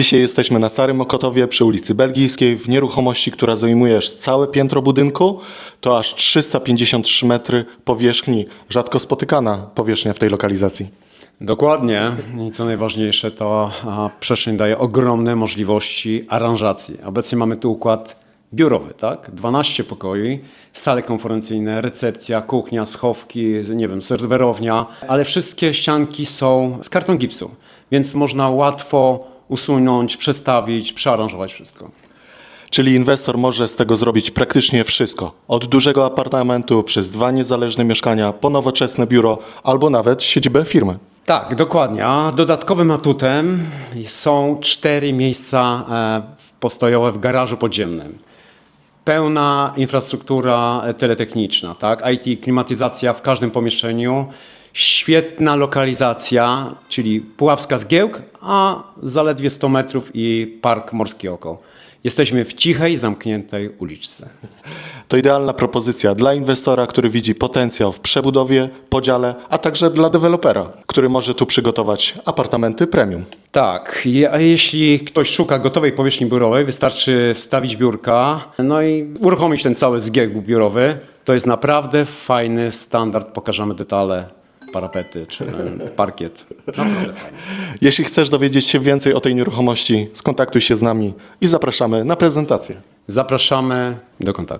Dzisiaj jesteśmy na Starym Mokotowie przy ulicy Belgijskiej w nieruchomości, która zajmuje całe piętro budynku. To aż 353 metry powierzchni, rzadko spotykana powierzchnia w tej lokalizacji. Dokładnie. I co najważniejsze, to przestrzeń daje ogromne możliwości aranżacji. Obecnie mamy tu układ biurowy, tak? 12 pokoi, sale konferencyjne, recepcja, kuchnia, schowki, nie wiem, serwerownia, ale wszystkie ścianki są z karton gipsu, więc można łatwo usunąć, przestawić, przearanżować wszystko. Czyli inwestor może z tego zrobić praktycznie wszystko. Od dużego apartamentu przez dwa niezależne mieszkania, po nowoczesne biuro albo nawet siedzibę firmy. Tak, dokładnie. A dodatkowym atutem są cztery miejsca e, postojowe w garażu podziemnym. Pełna infrastruktura e, teletechniczna, tak? IT, klimatyzacja w każdym pomieszczeniu. Świetna lokalizacja, czyli Puławska Zgiełk, a zaledwie 100 metrów i Park Morskie Oko. Jesteśmy w cichej, zamkniętej uliczce. To idealna propozycja dla inwestora, który widzi potencjał w przebudowie, podziale, a także dla dewelopera, który może tu przygotować apartamenty premium. Tak, a jeśli ktoś szuka gotowej powierzchni biurowej, wystarczy wstawić biurka, no i uruchomić ten cały zbieg biurowy. To jest naprawdę fajny standard, pokażemy detale, parapety czy e, parkiet. Naprawdę fajnie. Jeśli chcesz dowiedzieć się więcej o tej nieruchomości, skontaktuj się z nami i zapraszamy na prezentację. Zapraszamy do kontaktu.